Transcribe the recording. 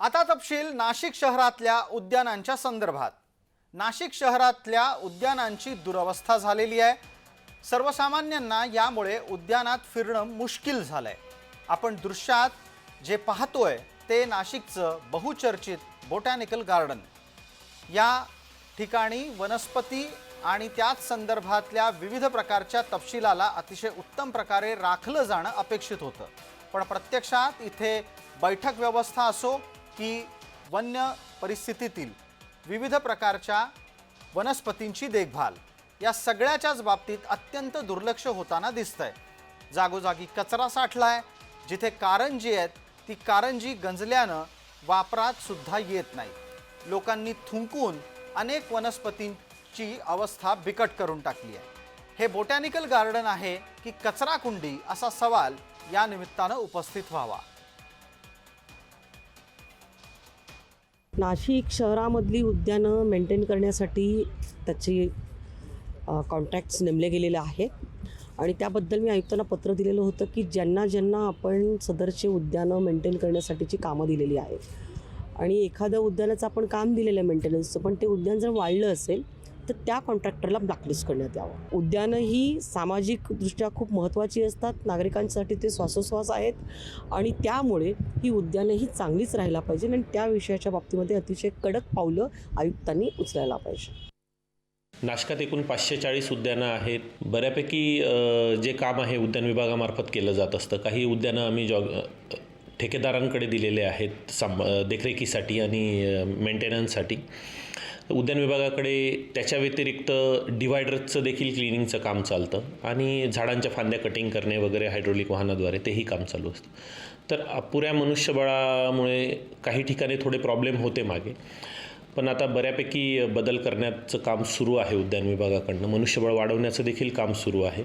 आता तपशील नाशिक शहरातल्या उद्यानांच्या संदर्भात. नाशिक शहरातल्या उद्यानांची दुरवस्था झालेली आहे. सर्वसामान्यांना यामुळे उद्यानात फिरणं मुश्किल झालंय. आपण दृश्यात जे पाहतोय ते नाशिकचं बहुचर्चित बोटॅनिकल गार्डन. या ठिकाणी वनस्पती आणि त्याच संदर्भातल्या विविध प्रकारच्या तपशिलाला अतिशय उत्तम प्रकारे राखलं जाणं अपेक्षित होतं. पण प्रत्यक्षात इथे बैठक व्यवस्था असो की वन्य परिस्थितीतील विविध प्रकारच्या वनस्पतींची देखभाल या सगळ्याच्याच बाबतीत अत्यंत दुर्लक्ष होताना दिसतंय. जागोजागी कचरा साठला आहे जिथे कारंजी आहेत ती कारंजी गंजल्यानं वापरात सुद्धा येत नाही. लोकांनी थुंकून अनेक वनस्पतींची अवस्था बिकट करून टाकली आहे. हे बोटॅनिकल गार्डन आहे की कचराकुंडी असा सवाल या निमित्तानं उपस्थित व्हावा. नाशिक शहरामधली उद्यानं मेंटेन करण्यासाठी त्याचे कॉन्ट्रॅक्ट्स नेमले गेलेले आहेत. आणि त्याबद्दल मी आयुक्तांना पत्र दिलेलं होतं की ज्यांना ज्यांना आपण सदरचे उद्यानं मेंटेन करण्यासाठीची कामं दिलेली आहेत. आणि एखाद्या उद्यानाचं आपण काम दिलेलं आहे मेंटेनन्सचं पण ते उद्यान जर वाढलं असेल तर त्या कॉन्ट्रॅक्टरला ब्लॅकलिस्ट करण्यात यावं. उद्यानं ही सामाजिकदृष्ट्या खूप महत्त्वाची असतात. नागरिकांसाठी ते श्वासोश्वास आहेत. आणि त्यामुळे ही उद्यानं ही चांगलीच राहायला पाहिजे. आणि त्या विषयाच्या बाबतीमध्ये अतिशय कडक पावलं आयुक्तांनी उचलायला पाहिजे. नाशकात एकूण पाचशे चाळीस उद्यानं आहेत. बऱ्यापैकी जे काम आहे उद्यान विभागामार्फत केलं जात असतं. काही उद्यानं आम्ही जॉग ठेकेदारांकडे दिलेले आहेत. सांभ देखरेखीसाठी आणि मेंटेनन्ससाठी उद्यान विभागाकडे त्याच्या व्यतिरिक्त डिवायडरचं देखील क्लिनिंगचं काम चालतं आणि झाडांच्या फांद्या कटिंग करणे वगैरे हायड्रोलिक वाहनाद्वारे तेही काम चालू असतं. तर अपुऱ्या मनुष्यबळामुळे काही ठिकाणी थोडे प्रॉब्लेम होते मागे. पण आता बऱ्यापैकी बदल करण्याचं काम सुरू आहे उद्यान विभागाकडनं. मनुष्यबळ वाढवण्याचं देखील काम सुरू आहे.